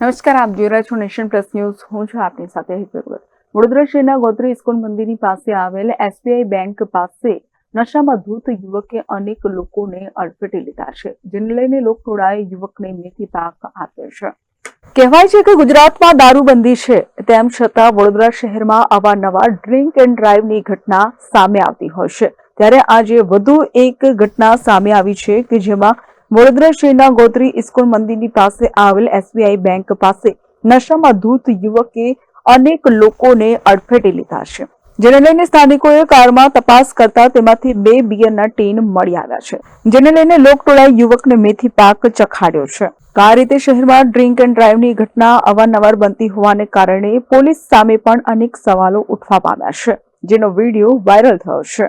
નમસ્કાર, આપ જોઈ રહ્યા છો નેશન પ્લસ ન્યૂઝ. હું છું આપની સાથે હિતલ વડોદરા શહેરના ગોત્રી ઇસ્કોન મંદિરની પાસે આવેલ એસબીઆઈ બેંક પાસે નશામાં ધૂત યુવકે અનેક લોકોને અડફેટે લીધા છે, જેને લઈને લોકટોળાએ યુવકને મેથી પાક આપ્યો છે. કહેવાય છે કે ગુજરાતમાં દારૂબંધી છે, તેમ છતાં વડોદરા શહેરમાં અવારનવાર ડ્રિંક એન્ડ ડ્રાઈવની ઘટના સામે આવતી હોય છે. ત્યારે આજે વધુ એક ઘટના સામે આવી છે કે જેમાં વડોદરા શહેરના ગોત્રી ઇસ્કોન મંદિરની પાસે આવેલ એસબીઆઈ બેંક પાસે નશામાં ધૂત યુવકે અનેક લોકોને અડફેટે લીધા છે. જેને લઈને સ્થાનિકોએ કારમાં તપાસ કરતા તેમાંથી બે બિયરના ટીન મળી આવ્યા છે. જેને લઈને લોકટોળાએ યુવકને મેથી પાક ચખાડ્યો છે. આ રીતે શહેરમાં ડ્રિંક એન્ડ ડ્રાઈવની ઘટના અવારનવાર બનતી હોવાને કારણે પોલીસ સામે પણ અનેક સવાલો ઉઠવા પામ્યા છે. જેનો વીડિયો વાયરલ થયો છે.